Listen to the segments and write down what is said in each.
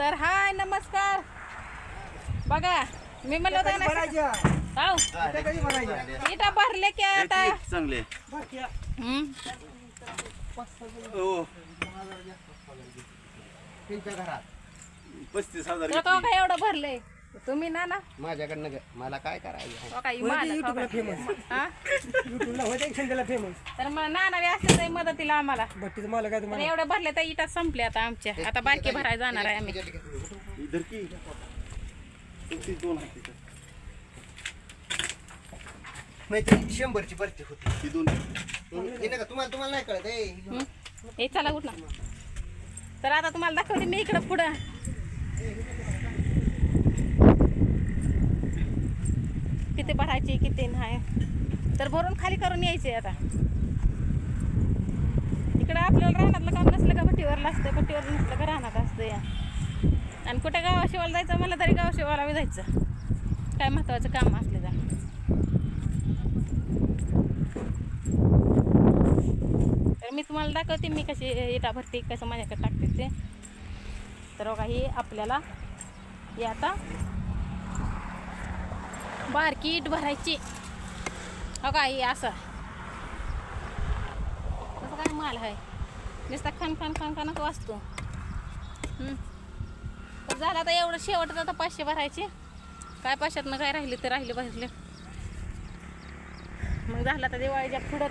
तर हाय नमस्कार. बघा मी म्हणलं होतं ना हाव, इटा भरले की आता चांगले. हो. पस्तीस हजार तर एवढं भरले? तुम्ही ना ना. माझ्याकडनं ग- मला काय करायचं? हो इमान, हो का? हा? युट्यूबला होते एक संध्याला फेमस तर मग नाना बी असते तर मदतीला आम्हाला. भट्टीचं मला काय तर तुम्हाला? एवढं भरले तर इटा संपले आता आमच्या. आता बारके भरायला जाणार आहे आम्ही. इधर की? तुमची दोन आहेत तिथं. मैत्री शंभरची भरती होती. ही दोन हे नका तुम्हाला तुम्हाला नाही कळत? ए. हे चला उठला तर आता तुम्हाला दाखवते मी इकडं पुढं. किती भरायचे किती नाही. तर भरून खाली करून यायचे आता. इकडं आपल्याला राहण्यातलं काम नसलं का पट्टीवरला असतं पट्टीवर नसलं का रानात असतं या. आणि कुठे गावाशिवाला जायचं मला तरी गावाशिवाला मी जायचं. काय महत्त्वाचं काम असलं तर. तर मी तुम्हाला दाखवते मी कशी इटा भरते कसं माझ्याकडे टाकते ते. तर बघा ही आपल्याला हे आता बारकी इट भरायची. हो का ही असं. तसं काय माल आहे. नुसता खान खान खान खानच वाचतो. झाला तर झालं आता एवढं शेवटच आता पाचशे भरायचे. काय पाचशेतनं काय राहिले ते राहिले भरले. मग झाला तर दिवाळीच्या पुढंच.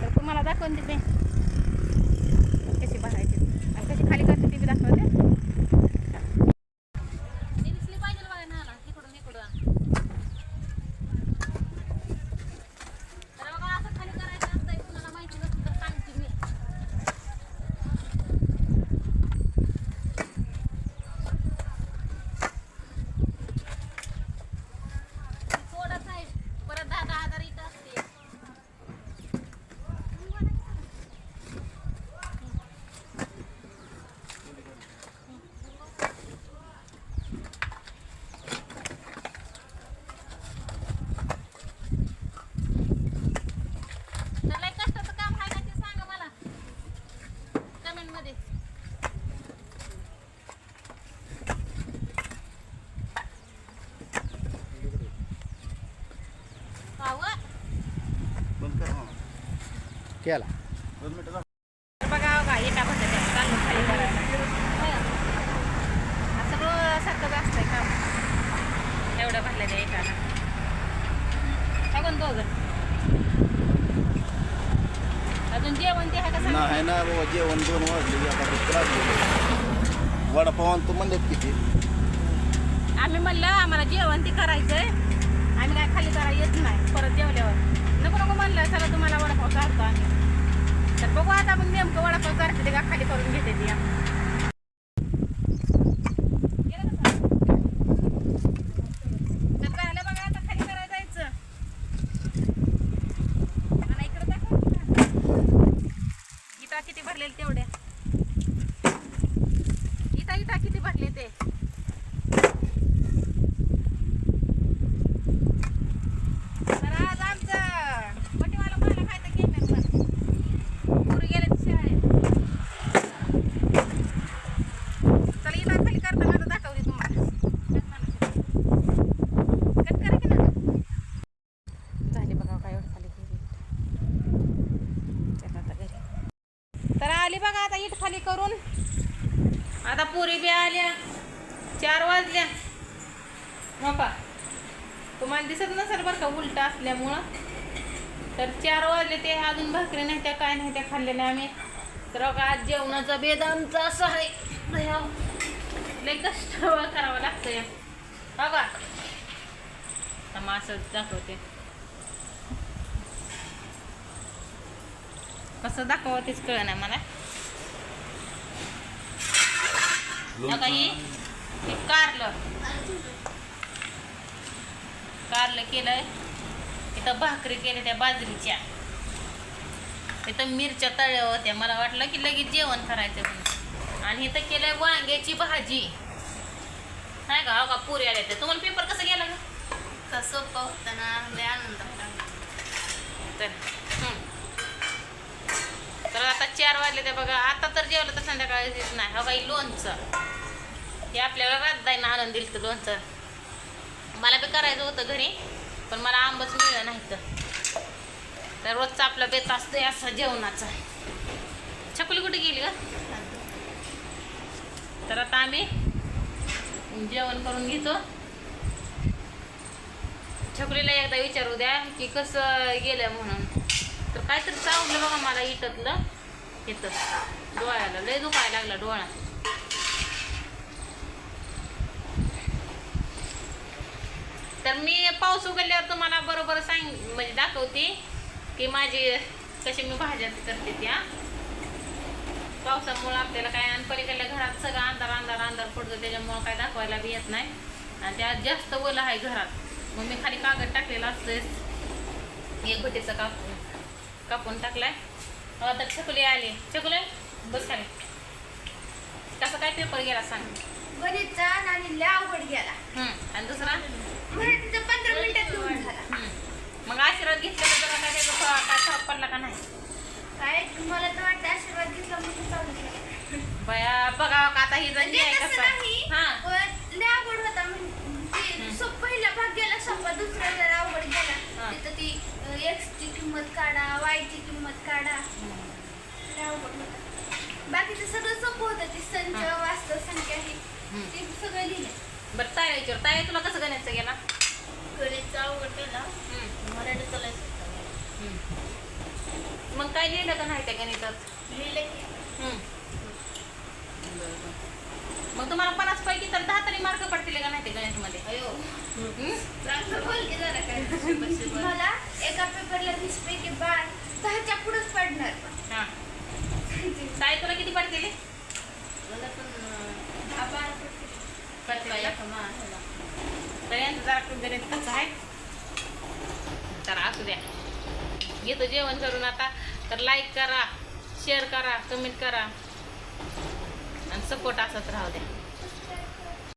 तर तुम्हाला दाखवून देते. कशी भरायची. आणि कशी खाली करते ती बी दाखवते ती दिसली पाहिजे बघा नाला इकडून इकडून तर बघा असं खाली करायचं असतं कुणाला माहिती नसेल तर सांगते मी थोडंच आहे परत दहा दहा हजार इथं असते तर लय कष्टाचं काम आहे का ते सांगा मला कमेंटमध्ये पावं? बंद कर ना. केला दोन मिनिटं जा. तर बघा बघा एका भाषेत चालू खाली करायला होय. असं रोज सारखंच असतंय काम एवढं भरलं ते एकाला टाकून दोघं. अजून जेवण ते नाही ना बाबा जेवण दोन वाजले आता खूप त्रास होतो. वडापाव आणतो म्हणलेत किती आम्ही म्हणलं आम्हाला जेवण ते करायचंय. आम्ही काय खाली करायला येत नाही परत जेवल्यावर. नको नको म्हणलं चला तुम्हाला वडापाव चालतो आम्ही. तर बघू आता मग नेमकं वडापाव चालते ते का खाली करून घेते ती. या. बघा आता खाली करायला जायचं. आणि इकडं किती भरलेले तेवढ्या इथं इथं किती भरले ते तर आज आमचं पटीवाला मला खायचं गेलं पण पुरी गेले शाळेत चला इथं खाली करताना आता दाखवते तुम्हाला कट करा की ना झाली बघा काय एवढं खाली केली चला आता घरी तर आली बघा आता इट खाली करून. आता पुरी बी आल्या. चार वाजल्या. नका तुम्हाला दिसत नसेल बरं का उलटा असल्यामुळं. तर चार वाजले ते अजून भाकरी नाही त्या काय नाही त्या खाल्लेल्या आम्ही. तर बघा आज जेवणाचा बेद आमचा असा आहे. लई लय कष्ट करावं लागतं या. बघा. आता मग असंच दाखवते. कसं दाखवावं तेच कळ नाही मला. बघा ही हे कारलं. कारलं केलंय. इथं भाकरी केल्या त्या बाजरीच्या. इथं मिरच्या तळल्या होत्या. मला वाटलं की लगेच जेवण करायचं म्हणून. आणि इथं केलंय वांग्याची भाजी. नाही का? हो का? पुरी आल्या त्या. तुम्हाला पेपर कसं गेला का कसं पावताना लय आनंद तर हं. तर आता चार वाजले ते बघा. आता तर जेवलं तर संध्याकाळी येत नाही. हा बाई लोणचं. हे आपल्याला राजदाईनं आणून दिलं तर लोणचं. मला बी करायचं होतं घरी पण मला आंबच मिळलं नाही तर तर रोजचा आपला बेत असतोय असा जेवणाचा. छकुली कुठे गेली का तर आता आम्ही जेवण करून घेतो. छकुलीला एकदा विचारू द्या की कसं गेलं म्हणून. तर काहीतरी चावलं बघा मला इटतलं. इथं डोळ्याला लय दुखायला लागला डोळा. तर मी पाऊस उघडल्यावर तुम्हाला बरोबर सांग म्हणजे दाखवते की माझी कशी मी भाज्या करते त्या पावसामुळं आपल्याला काय आणि पलीकडल्या घरात सगळं अंधार अंधार अंधार पडतो त्याच्यामुळं काय दाखवायला बी येत नाही. आणि त्यात जास्त ओलं आहे घरात. मग मी खाली कागद टाकलेला असतोय. एक भटीचा कापून कापून टाकलाय. आता छकुली आली. छकुले बस खाली. कसं काय पेपर गेला सांग. गणितचा आणि लय अवघड गेला. आणि दुसरा? मराठीचा पंधरा मिनिटात. मग आशीर्वाद घेतला तर काय काय फरक पडला का नाही? काय मला तर वाटतं आशीर्वाद घेतला म्हणून चालू. बया बघा का आता ही जण म्हणजे आहे कसं? हा. लय अवघड होता म्हणजे सोप- पहिला भाग गेला सोपा दुसरा जरा अवघड. गेला तिथं ती एक्स ची किंमत काढा वाय ची किंमत काढा. लय अवघड होता. बाकीचं सगळं सोपं होतं ती संच. वास्तव संख्या ही. ते सगळं लिहिलं. बरं ताई विचार तुला कसं गणायचं गेला? गणितचा अवघड गेला गेला. हम्म. मग काय लिहिलं का नाही त्या गणितात? लिहिलं की हम्म. मग तुम्हाला पन्नास पैकी तर दहा तरी मार्क पडतील का नाही ते गणितमध्ये अयो हम्म? चांगलं बोल की मला एका पेपरला वीस पैकी बार दहाच्या पुढेच पडणार. हा. ताई तुला किती पडतील मला पण दहा बारा पडतील. पडतील का? तर यांचं जरा गणित कसं आहे? तर असू द्या. घेतो जेवण करून आता. तर लाईक करा शेअर करा कमेंट करा. आणि सपोर्ट असत राहू द्या.